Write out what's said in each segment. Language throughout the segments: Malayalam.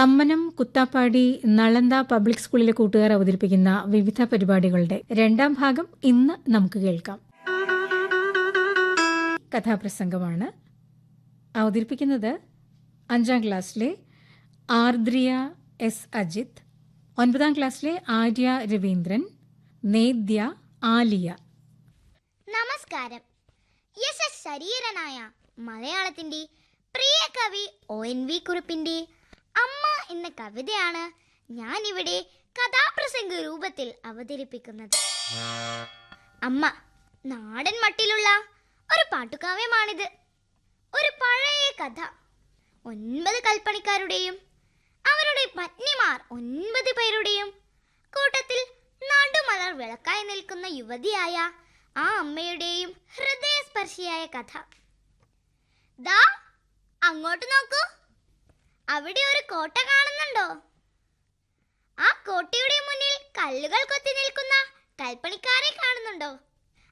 തമ്മനം കുത്താപ്പാടി നളന്ത പബ്ലിക് സ്കൂളിലെ കൂട്ടുകാർ അവതരിപ്പിക്കുന്ന വിവിധ പരിപാടികളുടെ രണ്ടാം ഭാഗം ഇന്ന് നമുക്ക് കേൾക്കാം. കഥാപ്രസംഗമാണ് അവതരിപ്പിക്കുന്നത് അഞ്ചാം ക്ലാസ്സിലെ ആർദ്രിയ എസ് അജിത് ഒൻപതാം ക്ലാസ്സിലെ ആര്യ രവീന്ദ്രൻ നേദ്യ ആലിയ. നമസ്കാരം. യശ ശരീരനായ മലയാളത്തിന്റെ പ്രിയ കവി ഒ എൻ വി കുറുപ്പിന്റെ എന്ന കവിതയാണ് ഞാൻ ഇവിടെ കഥാപ്രസംഗ രൂപത്തിൽ അവതരിപ്പിക്കുന്നത്. അമ്മ നാടൻ മട്ടിലുള്ള ഒരു പാട്ടുകാവ്യമാണിത്. ഒരു പഴയ കഥ. ഒൻപത് കൽപ്പണിക്കാരുടെയും അവരുടെ പത്നിമാർ ഒൻപത് പേരുടെയും കൂട്ടത്തിൽ നടുമലർ വിളക്കായി നിൽക്കുന്ന യുവതിയായ ആ അമ്മയുടെയും ഹൃദയസ്പർശിയായ കഥ. ദാ അങ്ങോട്ട് നോക്കൂ. അവിടെ ഒരു കോട്ട കാണുന്നുണ്ടോ? ആ കോട്ടയുടെ മുന്നിൽ കല്ലുകൾ കൊത്തി നിൽക്കുന്ന കൽപ്പണിക്കാരെ കാണുന്നുണ്ടോ?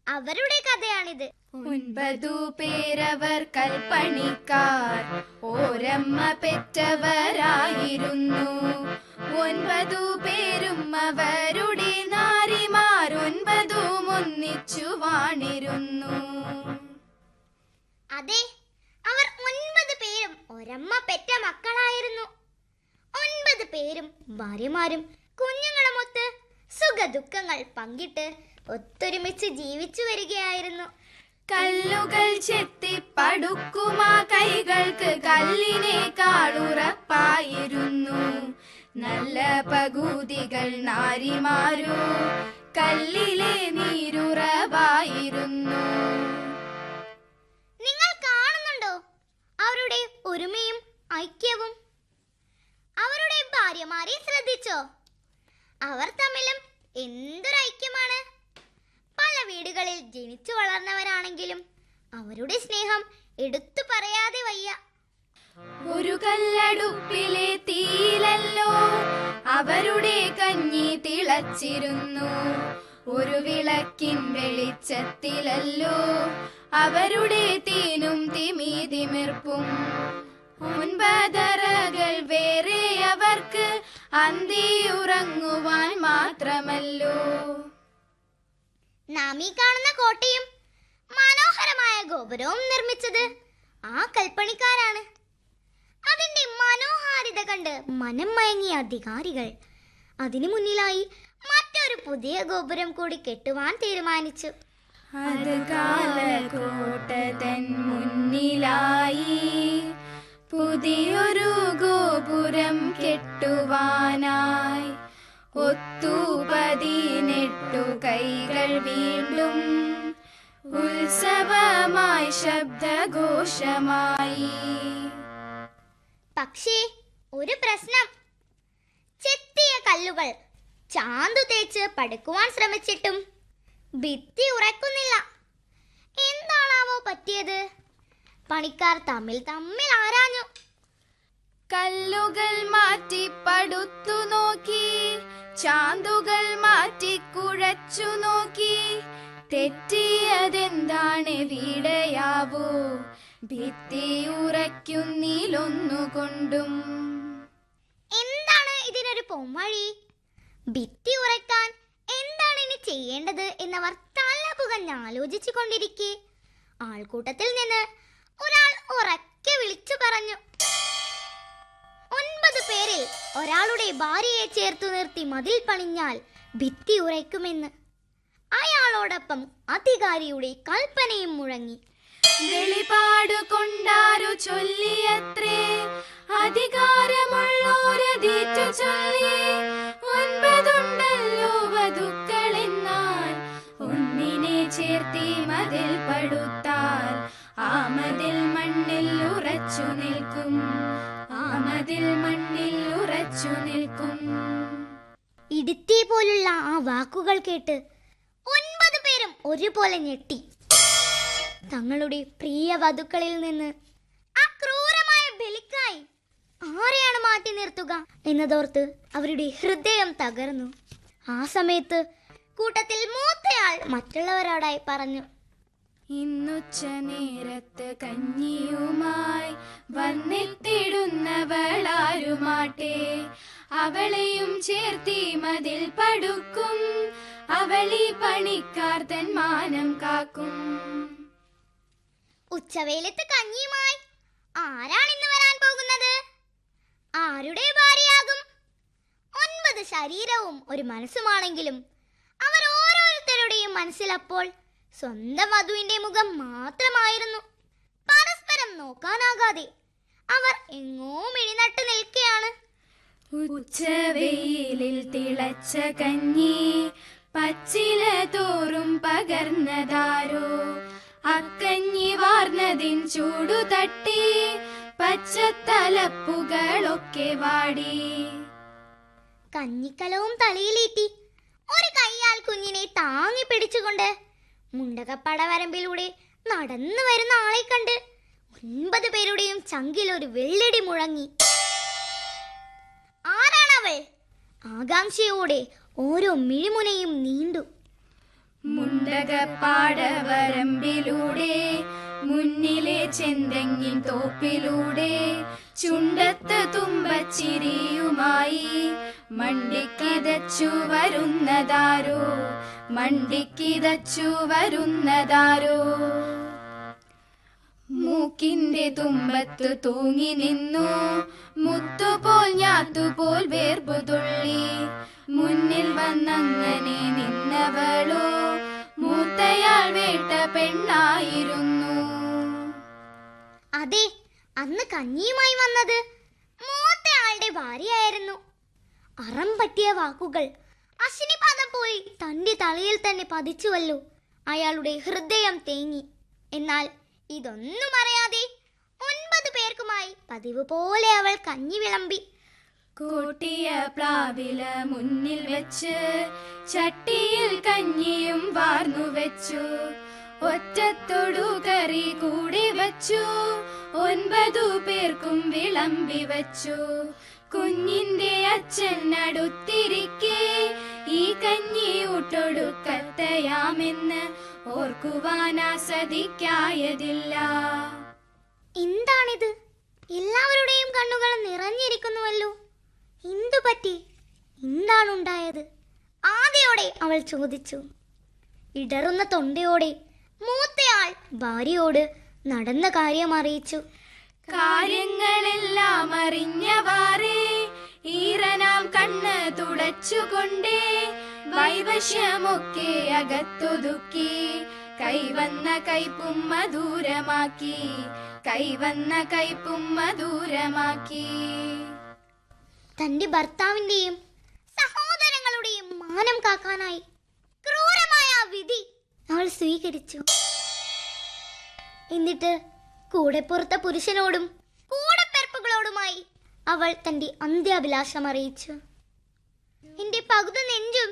അവരുടെ കഥയാണിത്. ഒൻപതു പേരവർ കൽപ്പണിക്കാർ ഓരമ്മ പെറ്റവരായിരുന്നു. ഒൻപതു പേരും അവരുടെ നാരിമാർ ഒൻപതും ഒന്നിച്ചു വാണിരുന്നു. അതെ അവർ ഒൻപത് ഒരമ്മ പെറ്റ മക്കളായിരുന്നു. ഒൻപത് പേരും ഭാര്യമാരും കുഞ്ഞുങ്ങളുമൊത്ത് സുഖദുഃഖങ്ങൾ പങ്കിട്ട് ഒത്തൊരുമിച്ച് ജീവിച്ചു വരികയായിരുന്നു. കല്ലുകൾ ചെത്തി പടുക്കുമാ കൈകൾക്ക് കല്ലിനേക്കാളുറപ്പായിരുന്നു നല്ല പകുതികൾ നാരിമാരോ കല്ലിലെ നീരുറവായിരുന്നു. ഒരുമയും ഐക്യവും. അവരുടെ ഭാര്യമാരെ ശ്രദ്ധിച്ചോ? അവർ തമ്മിലും എന്തൊരു ഐക്യമാണ്. പല വീടുകളിൽ ജനിച്ചു വളർന്നവരാണെങ്കിലും അവരുടെ സ്നേഹം എടുത്തു പറയാതെ വയ്യ. ഒരു കല്ലടുപ്പിലെ തീയിലല്ലോ അവരുടെ കഞ്ഞി തിളച്ചിരുന്നു. ഒരു വിളക്കിൻ വെളിച്ചത്തിലല്ലോ അവരുടെ തീനും തിമി തിമിർപ്പും ഒൻപതറകൾ വേറെ അവർക്ക് അന്തി ഉറങ്ങുവാൻ മാത്രമല്ലോ. നാം ഈ കാണുന്ന കോട്ടയും മനോഹരമായ ഗോപുരവും നിർമ്മിച്ചത് ആ കൽപ്പണിക്കാരാണ്. അതിന്റെ മനോഹാരിത കണ്ട് മനം മയങ്ങിയ അധികാരികൾ അതിനു മുന്നിലായി മറ്റൊരു പുതിയ ഗോപുരം കൂടി കെട്ടുവാൻ തീരുമാനിച്ചു. അത് കാലക്കോട്ട തൻ മുന്നിലായി പുതിയൊരു ഗോപുരം കെട്ടുവാനായി ഒത്തു പതിനെട്ടു കൈകൾ വീണ്ടും ഉത്സവമായി ശബ്ദഘോഷമായി. പക്ഷേ ഒരു പ്രശ്നം. ചെത്തിയ കല്ലുകൾ ചാന്തു തേച്ച് പടുക്കുവാൻ ശ്രമിച്ചിട്ടും ഭിത്തി ഉറക്കുന്നില്ല. എന്താണാവോ പറ്റിയത്? പണിക്കാർ തമ്മിൽ തമ്മിൽ ആരാഞ്ഞു? കല്ലുകൾ മാറ്റി പടുത്തു നോക്കി ചാന്തുകൾ മാറ്റി കുഴച്ചു നോക്കി. തെറ്റിയതെന്താണ് വീടയാവോ? ഭിത്തി ഉറയ്ക്കുന്നിലൊന്നുകൊണ്ടും എന്താണ് ഇതിനൊരു പൊമ്മഴി ഭിത്തി ഉറക്കാൻ എന്താണ് ഇനി ചെയ്യേണ്ടത് എന്നവർ തല ആലോചിച്ചു കൊണ്ടിരിക്കെ ആൾക്കൂട്ടത്തിൽ നിന്ന് ഒരാൾ ഉറക്കെ വിളിച്ചു പറഞ്ഞു. ഒൻപത് പേരിൽ ഒരാളുടെ ഭാര്യയെ ചേർത്തു നിർത്തി മതിൽ പണിഞ്ഞാൽ ഭിത്തി ഉറയ്ക്കുമെന്ന്. അയാളോടൊപ്പം അധികാരിയുടെ കൽപ്പനയും മുഴങ്ങി. ചൊല്ലിയത്രേ. അധികാരമുള്ളോരെ ചൊല്ലി. ഉറച്ചു നിൽക്കും. ആ മതിൽ മണ്ണിൽ ഉറച്ചു നിൽക്കും. ഇടുത്തി പോലുള്ള ആ വാക്കുകൾ കേട്ട് ഒൻപത് പേരും ഒരുപോലെ ഞെട്ടി. തങ്ങളുടെ പ്രിയ വധുക്കളിൽ നിന്ന് ആ ക്രൂരമായ ബലിക്കായി ആരെയാണ് മാറ്റി നിർത്തുക എന്നതോർത്ത് അവരുടെ ഹൃദയം തകർന്നു. ആ സമയത്ത് കൂട്ടത്തിൽ മൂത്തയാൾ മറ്റുള്ളവരോടായി പറഞ്ഞു ഇന്നുച്ച നേരത്ത് കഞ്ഞിയുമായി വന്നെത്തിടുന്നവളാരുമാട്ടെ. അവളെയും ചേർത്തി മതിൽ പടുക്കും. അവളി പണിക്കാർ തൻ മാനം കാക്കും. ഉച്ചവേലത്ത് കഞ്ഞിയുമായി ആരാണ് ഇന്ന് വരാൻ പോകുന്നത്? ആരുടെ ഭാര്യയാകും? ഒൻപത് ശരീരവും ഒരു മനസ്സുമാണെങ്കിലും അവർ ഓരോരുത്തരുടെയും മനസ്സിലപ്പോൾ സ്വന്തം വധുവിന്റെ മുഖം മാത്രമായിരുന്നു. പരസ്പരം നോക്കാനാകാതെ അവർ എങ്ങോ മിഴിനട്ട് നിൽക്കുകയാണ് ഉച്ചവെയിലിൽ തിളച്ച കഞ്ഞി പച്ചില തോറും പകർന്നതാരോ? അക്കഞ്ഞി വാർന്നതിൻ ചൂടു തട്ടി പച്ചത്തലപ്പുകളൊക്കെ വാടി. കഞ്ഞിക്കലവും തലയിലേറ്റി ഒരു കൈയാൽ കുഞ്ഞിനെ താങ്ങി പിടിച്ചുകൊണ്ട് മുണ്ടകപ്പടവരമ്പിലൂടെ നടന്നു വരുന്ന ആളെ കണ്ട് ഒൻപത് പേരുടെയും ചങ്കിൽ ഒരു വെള്ളടി മുഴങ്ങി. ആരാണവൾ? ആകാംക്ഷയോടെ ഓരോ മിഴിമുനയും നീണ്ടു. മുണ്ടകപ്പാടവരമ്പിലൂടെ മുന്നിലെ ചെന്തെങ്ങിൻ തോപ്പിലൂടെ ചുണ്ടത്ത് തുമ്പച്ചിരിയുമായി മണ്ടിക്കിതച്ചു വരുന്നതാരോ? മണ്ടിക്കിതച്ചു വരുന്നതാരോ? മൂക്കിന്റെ തുമ്പത്ത് തൂങ്ങി നിന്നു. മുത്തുപോൽ ഞാത്തുപോൽ വേർപുതുള്ളി മുന്നിൽ വന്നങ്ങനെ നിന്നവളോ? മൂത്തയാൾ വേട്ട പെണ്ണായിരുന്നു. അതെ അന്ന് കഞ്ഞിയുമായി വന്നത് മൂത്തയാളുടെ ഭാര്യയായിരുന്നു. അറം പറ്റിയ വാക്കുകൾ. അശ്വിനിപാദം പോയി തന്റെ തലയിൽ തന്നെ പതിച്ചുവല്ലോ. അയാളുടെ ഹൃദയം തേങ്ങി. എന്നാൽ ഇതൊന്നും അറിയാതെ ഒൻപത് പേർക്കുമായി പതിവ് പോലെ അവൾ കഞ്ഞി വിളമ്പി. കൂട്ടിയ പ്ലാവില മുന്നിൽ വെച്ച് ചട്ടിയിൽ കഞ്ഞിയും വാർന്നു വെച്ചു. ഒറ്റത്തൊടു കറി കൂടി വെച്ചു. ഒൻപതു പേർക്കും വിളമ്പി വെച്ചു. കുഞ്ഞിന്റെ അച്ഛൻ അടുത്തിരിക്കെ ഈ കഞ്ഞി ഊട്ടൊടുക്കത്തയാമെന്ന് ഓർക്കുവാനാസതിക്കായതില്ല എന്താണിത്? എല്ലാവരുടെയും കണ്ണുകൾ നിറഞ്ഞിരിക്കുന്നുവല്ലോ. എന്തു പറ്റി എന്താണുണ്ടായത്? ആദ്യോടെ അവൾ ചോദിച്ചു. ഇടറുന്ന തൊണ്ടയോടെ മൂത്തയാൾ ഭാര്യയോട് നടന്ന കാര്യം അറിയിച്ചു കാര്യങ്ങളെല്ലാം അറിഞ്ഞവാറേ ഈറനാം കണ്ണ് തുടച്ചുകൊണ്ടേ വൈവശ്യമൊക്കെ അകത്തൊതുക്കി. കൈവന്ന കൈപ്പും ദൂരമാക്കി കൈവന്ന കൈപ്പും മധൂരമാക്കി. തന്റെ ഭർത്താവിന്റെയും സഹോദരങ്ങളുടെയും മാനം കാക്കാനായി ക്രൂരമായ വിധി അവൾ സ്വീകരിച്ചു. എന്നിട്ട് കൂടെ പുറത്ത പുരുഷനോടും കൂടെപ്പിറപ്പുകളോടുമായി അവൾ തന്റെ അന്ത്യാഭിലാഷം അറിയിച്ചു. എന്റെ പകുതി നെഞ്ചും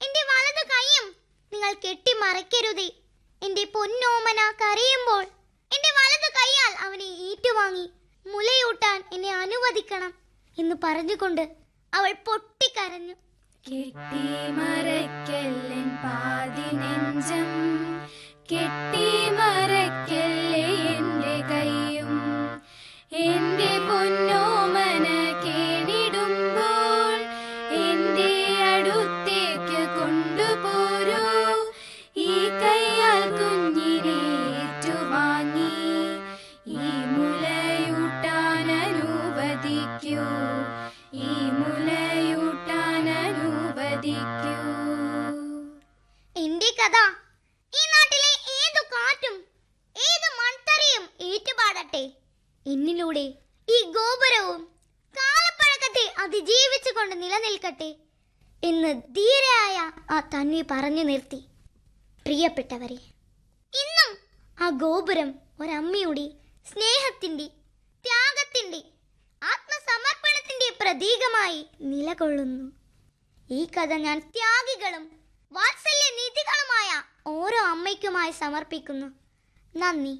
എന്റെ വലത് കൈയും നിങ്ങൾ കെട്ടി മറയ്ക്കരുതേ. എന്റെ പൊന്നോമന കരയുമ്പോൾ എന്റെ വലത് കൈയാൽ അവനെ ഏറ്റുവാങ്ങി മുലയൂട്ടാൻ എന്നെ അനുവദിക്കണം എന്ന് പറഞ്ഞുകൊണ്ട് അവൾ പൊട്ടിക്കരഞ്ഞു. കെട്ടി പാതി നെഞ്ചം കെട്ടി മറയ്ക്കല്ലേ എന്റെ കൈയും? എന്റെ പൊന്നോമന കഥ ഈ നാട്ടിലെ ഏതു കാറ്റും ഏതു മൺതറയും ഏറ്റുപാടട്ടെ. എന്നിലൂടെ ഈ ഗോപുരവും കാലപ്പഴക്കത്തെ അതിജീവിച്ചുകൊണ്ട് നിലനിൽക്കട്ടെ എന്ന് ധീരയായ ആ തന്വി പറഞ്ഞു നിർത്തി. പ്രിയപ്പെട്ടവരെ ഇന്നും ആ ഗോപുരം ഒരമ്മയുടെ സ്നേഹത്തിന്റെ ത്യാഗത്തിന്റെ ആത്മസമർപ്പണത്തിന്റെ പ്രതീകമായി നിലകൊള്ളുന്നു. ഈ കഥ ഞാൻ ത്യാഗികളും വാത്സല്യ നിധികളുമായ ഓരോ അമ്മയ്ക്കുമായി സമർപ്പിക്കുന്നു. നന്ദി.